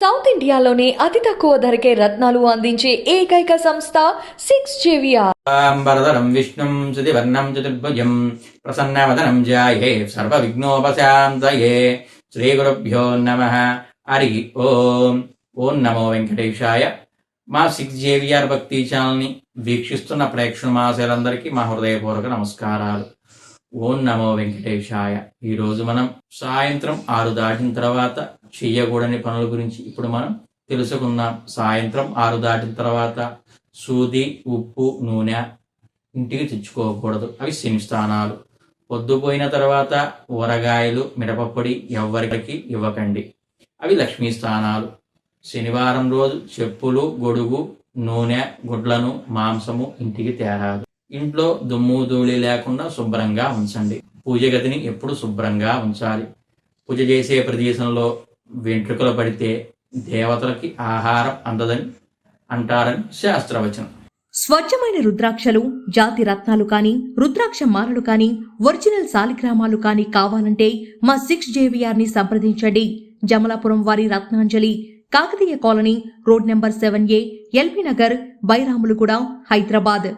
South ఇండియాలోనే అతి తక్కువ ధరకే రత్నాలు అందించే ఏకైక సంస్థ సిక్స్ జేవిఆర్ వరదరం విష్ణుం శుతివర్ణం చతుర్భుజం ప్రసన్నవదనం జాయే శ్రీ గురుభ్యోం నమ. హరి ఓం. ఓం నమో వెంకటేశాయ. మా సిక్స్ జేవిఆర్ భక్తి ఛానల్ని వీక్షిస్తున్న ప్రేక్షణ మాసేలందరికీ మా హృదయపూర్వక నమస్కారాలు. ఓం నమో వెంకటేశాయ. ఈరోజు మనం సాయంత్రం ఆరు దాటిన తర్వాత చెయ్యకూడని పనుల గురించి ఇప్పుడు మనం తెలుసుకుందాం. సాయంత్రం ఆరు దాటిన తర్వాత సూది ఉప్పు నూనె ఇంటికి తెచ్చుకోకూడదు. అవి శని స్థానాలు పొద్దుపోయిన తర్వాత ఊరగాయలు మిరపపొడి ఎవ్వరికి ఇవ్వకండి. అవి లక్ష్మీ స్థానాలు శనివారం రోజు చెప్పులు గొడుగు నూనె గుడ్లను మాంసము ఇంటికి తేరాదు. ఇంట్లో దుమ్ము ధూళి లేకుండా శుభ్రంగా ఉంచండి. పూజ గదిని ఎప్పుడు శుభ్రంగా ఉంచాలి. పూజ చేసే ప్రదేశంలో వెంట్రుకలు పడితే దేవతలకి ఆహారం అందదని అంటారని శాస్త్రవచనం. స్వచ్ఛమైన రుద్రాక్షలు జాతి రత్నాలు కానీ రుద్రాక్ష మాలలు కానీ ఒరిజినల్ సాలిగ్రామాలు కానీ కావాలంటే మా సిక్స్ జేవిఆర్ని సంప్రదించండి. జమలాపురం వారి Ratnanjali Kakatiya colony road number seven A LB Nagar Bairamalguda Hyderabad.